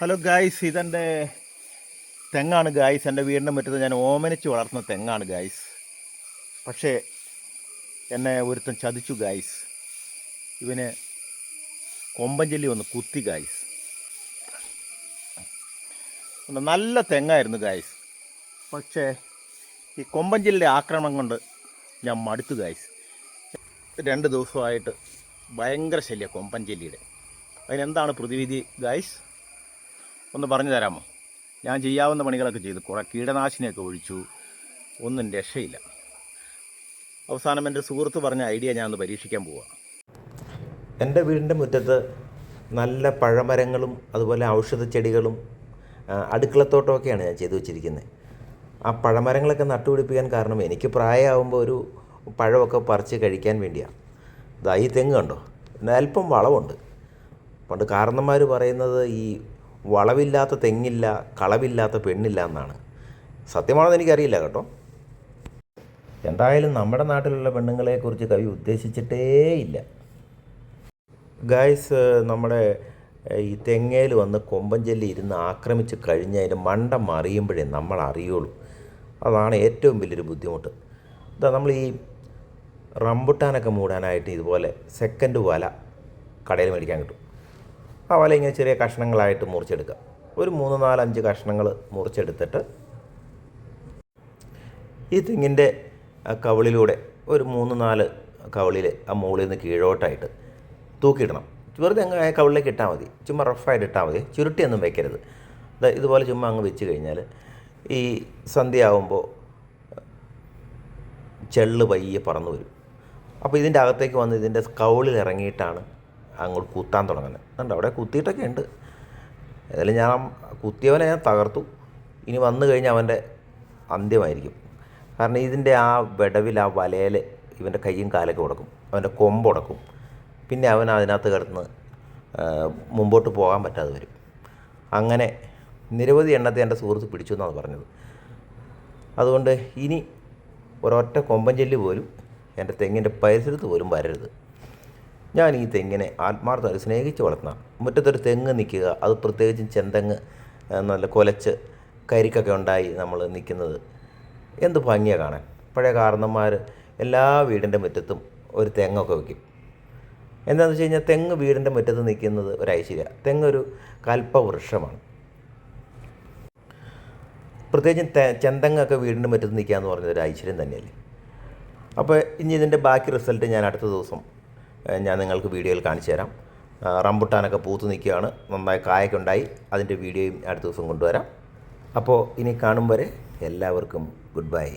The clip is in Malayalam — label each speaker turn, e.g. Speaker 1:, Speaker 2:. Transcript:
Speaker 1: ഹലോ ഗായ്സ് ഇതെന്റെ തെങ്ങാണ് ഗായ്സ് എന്റെ വീടിന്റെ മുറ്റത്ത് ഞാൻ ഓമനിച്ച് വളർത്തുന്ന തെങ്ങാണ് ഗായ്സ് പക്ഷേ എന്നെ ഒരുത്തൻ ചതിച്ചു ഗായ്സ് ഇവന് കൊമ്പഞ്ചല്ലി ഒന്ന് കുത്തി ഗായ്സ് നല്ല തെങ്ങായിരുന്നു ഗായ്സ് പക്ഷേ ഈ കൊമ്പഞ്ചല്ലിയുടെ ആക്രമണം കൊണ്ട് ഞാൻ മടുത്തു ഗായ്സ് രണ്ട് ദിവസമായിട്ട് ഭയങ്കര ശല്യ കൊമ്പഞ്ചല്ലിയുടെ അതിനെന്താണ് പ്രതിവിധി ഗായ്സ് ഒന്ന് പറഞ്ഞു തരാമോ? ഞാൻ ചെയ്യാവുന്ന പണികളൊക്കെ ചെയ്തു. കുറേ കീടനാശിനിയൊക്കെ ഒഴിച്ചു. ഒന്നും രക്ഷയില്ല. അവസാനം എന്റെ സുഹൃത്ത് പറഞ്ഞ ഐഡിയ ഞാൻ ഒന്ന് പരീക്ഷിക്കാൻ പോവാണ്
Speaker 2: എന്റെ വീടിന്റെ മുറ്റത്ത് നല്ല പഴമരങ്ങളും അതുപോലെ ഔഷധ ചെടികളും അടുക്കളത്തോട്ടമൊക്കെയാണ് ഞാൻ ചെയ്തു വെച്ചിരിക്കുന്നത്. ആ പഴമരങ്ങളൊക്കെ നട്ടുപിടിപ്പിക്കാൻ കാരണം എനിക്ക് പ്രായമാകുമ്പോൾ ഒരു പഴമൊക്കെ പറിച്ച് കഴിക്കാൻ വേണ്ടിയാണ്. ഇതാ ഈ തെങ്ങ് കണ്ടോ? അല്പം വളമുണ്ട് പണ്ട് കാരണന്മാർ പറയുന്നത് ഈ വളവില്ലാത്ത തെങ്ങില്ല കളവില്ലാത്ത പെണ്ണില്ല എന്നാണ്. സത്യമാണെന്ന് എനിക്കറിയില്ല കേട്ടോ. എന്തായാലും നമ്മുടെ നാട്ടിലുള്ള പെണ്ണുങ്ങളെക്കുറിച്ച് കവി ഉദ്ദേശിച്ചിട്ടേയില്ല ഗായ്സ് നമ്മുടെ ഈ തെങ്ങേൽ വന്ന് കൊമ്പഞ്ചല്ലി ഇരുന്ന് ആക്രമിച്ച് കഴിഞ്ഞ് അതിന്റെ അറിയുമ്പോഴേ നമ്മൾ അറിയുള്ളൂ അതാണ് ഏറ്റവും വലിയൊരു ബുദ്ധിമുട്ട്. ഇതാ നമ്മൾ ഈ റംബുട്ടാനൊക്കെ മൂടാനായിട്ട് ഇതുപോലെ സെക്കൻഡ് വല കടയിൽ മേടിക്കാൻ കിട്ടും. വല ഇങ്ങനെ ചെറിയ കഷ്ണങ്ങളായിട്ട് മുറിച്ചെടുക്കുക. ഒരു മൂന്ന് നാലഞ്ച് കഷ്ണങ്ങൾ മുറിച്ചെടുത്തിട്ട് ഈ തെങ്ങിന്റെ കവളിലൂടെ ഒരു മൂന്ന് നാല് കവിളിൽ ആ മുകളിൽ നിന്ന് കീഴോട്ടായിട്ട് തൂക്കിയിടണം. വെറുതെ അങ്ങ് കവിളിലേക്ക് ഇട്ടാൽ മതി. ചുമ്മാ റഫായിട്ട് ഇട്ടാൽ മതി. ചുരുട്ടിയൊന്നും വെക്കരുത്. ഇതുപോലെ ചുമ്മാ അങ്ങ് വെച്ച് കഴിഞ്ഞാൽ ഈ സന്ധ്യയാവുമ്പോൾ ചെള്ള് പയ്യെ പറന്നു വരും. അപ്പോൾ ഇതിന്റെ അകത്തേക്ക് വന്ന് ഇതിന്റെ കവിളിൽ ഇറങ്ങിയിട്ടാണ് അങ്ങോട്ട് കുത്താൻ തുടങ്ങുന്നത് കണ്ടോ? അവിടെ കുത്തിയിട്ടൊക്കെ ഉണ്ട്. ഏതായാലും ഞാൻ കുത്തിയവനെ ഞാൻ തകർത്തു. ഇനി വന്നു കഴിഞ്ഞാൽ അവന്റെ അന്ത്യമായിരിക്കും. കാരണം ഇതിന്റെ ആ വിടവിൽ ആ വലയിൽ ഇവന്റെ കൈയും കാലൊക്കെ ഉടക്കും. അവന്റെ കൊമ്പ് ഉടക്കും. പിന്നെ അവൻ അതിനകത്ത് കിടന്ന് മുമ്പോട്ട് പോകാൻ പറ്റാതെ വരും. അങ്ങനെ നിരവധി എണ്ണത്തെ എന്റെ സുഹൃത്ത് പിടിച്ചു എന്നാണ് പറഞ്ഞത്. അതുകൊണ്ട് ഇനി ഒരൊറ്റ കൊമ്പൻ ചെല്ലി പോലും എന്റെ തെങ്ങിന്റെ പരിസരത്ത് പോലും വരരുത്. ഞാൻ ഈ തെങ്ങിനെ ആത്മാർത്ഥമായി സ്നേഹിച്ച് വളർത്തണം. മുറ്റത്തൊരു തെങ്ങ് നിൽക്കുക അത് പ്രത്യേകിച്ചും ചെന്തെങ്ങ് നല്ല കുലച്ച് കരിക്കൊക്കെ ഉണ്ടായി നമ്മൾ നിൽക്കുന്നത്. എന്ത് ഭംഗിയാണ് കാണാൻ. പഴയ കാരണന്മാർ എല്ലാ വീടിന്റെ മുറ്റത്തും ഒരു തെങ്ങൊക്കെ വയ്ക്കും. എന്താണെന്ന് വെച്ച് കഴിഞ്ഞാൽ തെങ്ങ് വീടിന്റെ മുറ്റത്ത് നിൽക്കുന്നത് ഒരു ഐശ്വര്യ. ഒരു കൽപ്പവൃക്ഷമാണ്. പ്രത്യേകിച്ചും ചെന്തങ്ങൊക്കെ വീടിന്റെ മുറ്റത്ത് നിൽക്കുക എന്ന് പറഞ്ഞത് ഒരു ഐശ്വര്യം തന്നെയല്ലേ? അപ്പോൾ ഇനി ഇതിന്റെ ബാക്കി റിസൾട്ട് ഞാൻ അടുത്ത ദിവസം ഞാൻ നിങ്ങൾക്ക് വീഡിയോയിൽ കാണിച്ചു തരാം. റംബുട്ടാനൊക്കെ പൂത്ത് നിൽക്കുകയാണ്. നന്നായി കായൊക്കെ ഉണ്ടായി അതിന്റെ വീഡിയോയും അടുത്ത ദിവസം കൊണ്ടുവരാം. അപ്പോൾ ഇനി കാണും വരെ എല്ലാവർക്കും ഗുഡ് ബൈ.